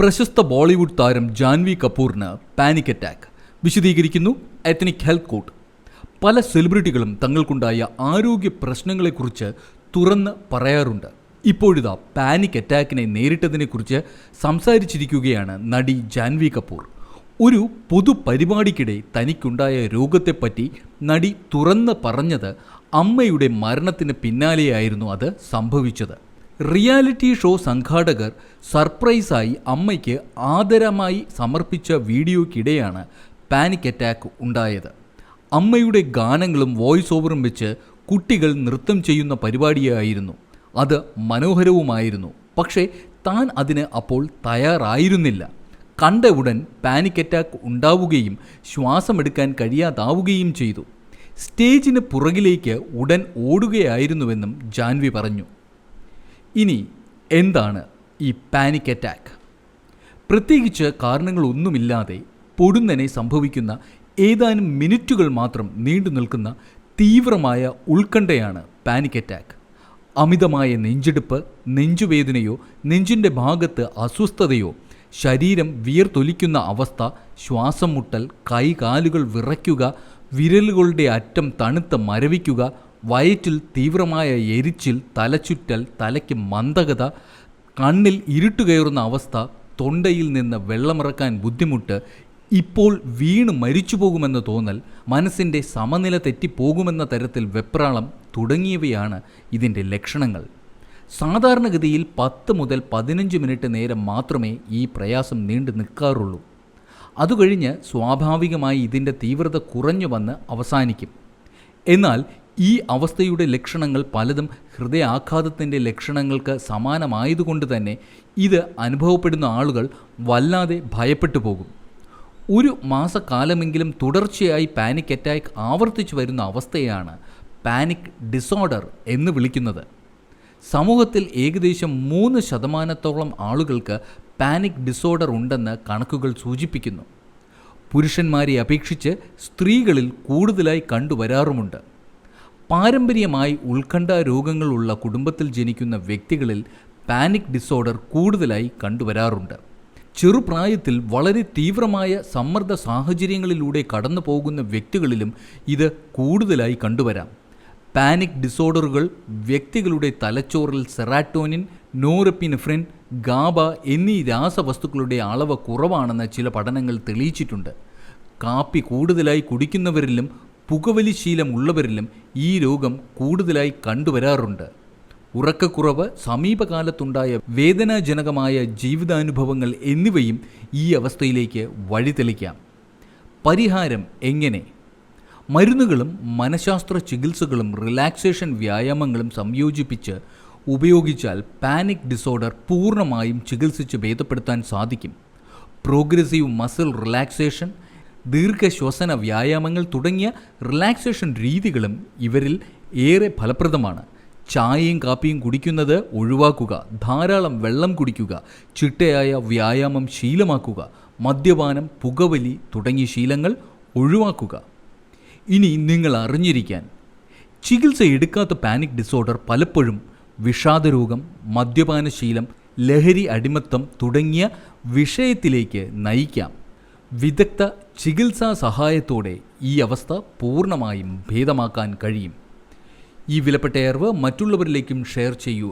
പ്രശസ്ത ബോളിവുഡ് താരം ജാൻവി കപൂറിന് പാനിക് അറ്റാക്ക് വിശദീകരിക്കുന്നു എത്നിക് ഹെൽത്ത് കോഡ് പല സെലിബ്രിറ്റികളും തങ്ങൾക്കുണ്ടായ ആരോഗ്യ പ്രശ്നങ്ങളെക്കുറിച്ച് തുറന്ന് പറയാറുണ്ട്. ഇപ്പോഴിതാ പാനിക് അറ്റാക്കിനെ നേരിട്ടതിനെക്കുറിച്ച് സംസാരിച്ചിരിക്കുകയാണ് നടി ജാൻവി കപൂർ. ഒരു പൊതുപരിപാടിക്കിടെ തനിക്കുണ്ടായ രോഗത്തെപ്പറ്റി നടി തുറന്ന് പറഞ്ഞത് അമ്മയുടെ മരണത്തിന് പിന്നാലെയായിരുന്നു അത് സംഭവിച്ചത്. റിയാലിറ്റി ഷോ സംഘാടകർ സർപ്രൈസായി അമ്മയ്ക്ക് ആദരമായി സമർപ്പിച്ച വീഡിയോയ്ക്കിടെയാണ് പാനിക് അറ്റാക്ക് ഉണ്ടായത്. അമ്മയുടെ ഗാനങ്ങളും വോയിസ് ഓവറും വെച്ച് കുട്ടികൾ നൃത്തം ചെയ്യുന്ന പരിപാടിയായിരുന്നു. അത് മനോഹരവുമായിരുന്നു. പക്ഷേ താൻ അതിന് അപ്പോൾ തയ്യാറായിരുന്നില്ല. കണ്ട ഉടൻ പാനിക് അറ്റാക്ക് ഉണ്ടാവുകയും ശ്വാസമെടുക്കാൻ കഴിയാതാവുകയും ചെയ്തു. സ്റ്റേജിന് പുറകിലേക്ക് ഉടൻ ഓടുകയായിരുന്നുവെന്നും ജാൻവി പറഞ്ഞു. ഇനി എന്താണ് ഈ പാനിക് അറ്റാക്ക് പ്രത്യേകിച്ച് കാരണങ്ങളൊന്നുമില്ലാതെ പൊടുന്നനെ സംഭവിക്കുന്ന ഏതാനും മിനിറ്റുകൾ മാത്രം നീണ്ടു നിൽക്കുന്ന തീവ്രമായ ഉത്കണ്ഠയാണ് പാനിക് അറ്റാക്ക് അമിതമായ നെഞ്ചെടുപ്പ് നെഞ്ചുവേദനയോ നെഞ്ചിന്റെ ഭാഗത്ത് അസ്വസ്ഥതയോ ശരീരം വിയർത്തൊലിക്കുന്ന അവസ്ഥ ശ്വാസം മുട്ടൽ കൈകാലുകൾ വിറയ്ക്കുക വിരലുകളുടെ അറ്റം തണുത്ത് മരവിക്കുക വയറ്റിൽ തീവ്രമായ എരിച്ചിൽ തലചുറ്റൽ തലയ്ക്ക് മന്ദഗത കണ്ണിൽ ഇരുട്ടുകയറുന്ന അവസ്ഥ തൊണ്ടയിൽ നിന്ന് വെള്ളമിറക്കാൻ ബുദ്ധിമുട്ട് ഇപ്പോൾ വീണ് മരിച്ചു പോകുമെന്ന് തോന്നൽ മനസ്സിന്റെ സമനില തെറ്റിപ്പോകുമെന്ന തരത്തിൽ വെപ്രാളം തുടങ്ങിയവയാണ് ഇതിന്റെ ലക്ഷണങ്ങൾ. സാധാരണഗതിയിൽ പത്ത് മുതൽ പതിനഞ്ച് മിനിറ്റ് നേരം മാത്രമേ ഈ പ്രയാസം നീണ്ടു നിൽക്കാറുള്ളൂ. അതുകഴിഞ്ഞ് സ്വാഭാവികമായി ഇതിന്റെ തീവ്രത കുറഞ്ഞു വന്ന് അവസാനിക്കും. എന്നാൽ ഈ അവസ്ഥയുടെ ലക്ഷണങ്ങൾ പലതും ഹൃദയാഘാതത്തിന്റെ ലക്ഷണങ്ങൾക്ക് സമാനമായതുകൊണ്ട് തന്നെ ഇത് അനുഭവപ്പെടുന്ന ആളുകൾ വല്ലാതെ ഭയപ്പെട്ടു പോകും. ഒരു മാസക്കാലമെങ്കിലും തുടർച്ചയായി പാനിക് അറ്റാക്ക് ആവർത്തിച്ചു വരുന്ന അവസ്ഥയാണ് പാനിക് ഡിസോർഡർ എന്ന് വിളിക്കുന്നത്. സമൂഹത്തിൽ ഏകദേശം മൂന്ന് ശതമാനത്തോളം ആളുകൾക്ക് പാനിക് ഡിസോർഡർ ഉണ്ടെന്ന് കണക്കുകൾ സൂചിപ്പിക്കുന്നു. പുരുഷന്മാരെ അപേക്ഷിച്ച് സ്ത്രീകളിൽ കൂടുതലായി കണ്ടുവരാറുമുണ്ട്. പാരമ്പര്യമായി ഉത്കണ്ഠ രോഗങ്ങളുള്ള കുടുംബത്തിൽ ജനിക്കുന്ന വ്യക്തികളിൽ പാനിക് ഡിസോർഡർ കൂടുതലായി കണ്ടുവരാറുണ്ട്. ചെറുപ്രായത്തിൽ വളരെ തീവ്രമായ സമ്മർദ്ദ സാഹചര്യങ്ങളിലൂടെ കടന്നു പോകുന്ന വ്യക്തികളിലും ഇത് കൂടുതലായി കണ്ടുവരാം. പാനിക് ഡിസോർഡറുകൾ വ്യക്തികളുടെ തലച്ചോറിൽ സെറാറ്റോനിൻ നോറെപ്പിനെഫ്രിൻ ഗാബ എന്നീ രാസവസ്തുക്കളുടെ അളവ് കുറവാണെന്ന് ചില പഠനങ്ങൾ തെളിയിച്ചിട്ടുണ്ട്. കാപ്പി കൂടുതലായി കുടിക്കുന്നവരിലും പുകവലി ശീലം ഉള്ളവരിലും ഈ രോഗം കൂടുതലായി കണ്ടുവരാറുണ്ട്. ഉറക്കക്കുറവ് സമീപകാലത്തുണ്ടായ വേദനാജനകമായ ജീവിതാനുഭവങ്ങൾ എന്നിവയും ഈ അവസ്ഥയിലേക്ക് വഴിതെളിക്കാം. പരിഹാരം എങ്ങനെ? മരുന്നുകളും മനഃശാസ്ത്ര ചികിത്സകളും റിലാക്സേഷൻ വ്യായാമങ്ങളും സംയോജിപ്പിച്ച് ഉപയോഗിച്ചാൽ പാനിക് ഡിസോർഡർ പൂർണമായും ചികിത്സിച്ച് ഭേദപ്പെടുത്താൻ സാധിക്കും. പ്രോഗ്രസീവ് മസിൽ റിലാക്സേഷൻ ദീർഘശ്വസന വ്യായാമങ്ങൾ തുടങ്ങിയ റിലാക്സേഷൻ രീതികളും ഇവരിൽ ഏറെ ഫലപ്രദമാണ്. ചായയും കാപ്പിയും കുടിക്കുന്നത് ഒഴിവാക്കുക ധാരാളം വെള്ളം കുടിക്കുക ചിട്ടയായ വ്യായാമം ശീലമാക്കുക മദ്യപാനം പുകവലി തുടങ്ങിയ ശീലങ്ങൾ ഒഴിവാക്കുക. ഇനി നിങ്ങൾ അറിഞ്ഞിരിക്കാൻ ചികിത്സ എടുക്കാത്ത പാനിക് ഡിസോർഡർ പലപ്പോഴും വിഷാദരോഗം മദ്യപാനശീലം ലഹരി അടിമത്തം തുടങ്ങിയ വിഷയത്തിലേക്ക് നയിക്കാം. വിദഗ്ധ ചികിത്സാ സഹായത്തോടെ ഈ അവസ്ഥ പൂർണമായും ഭേദമാക്കാൻ കഴിയും. ഈ വിലപ്പെട്ട അറിവ് മറ്റുള്ളവരിലേക്കും ഷെയർ ചെയ്യൂ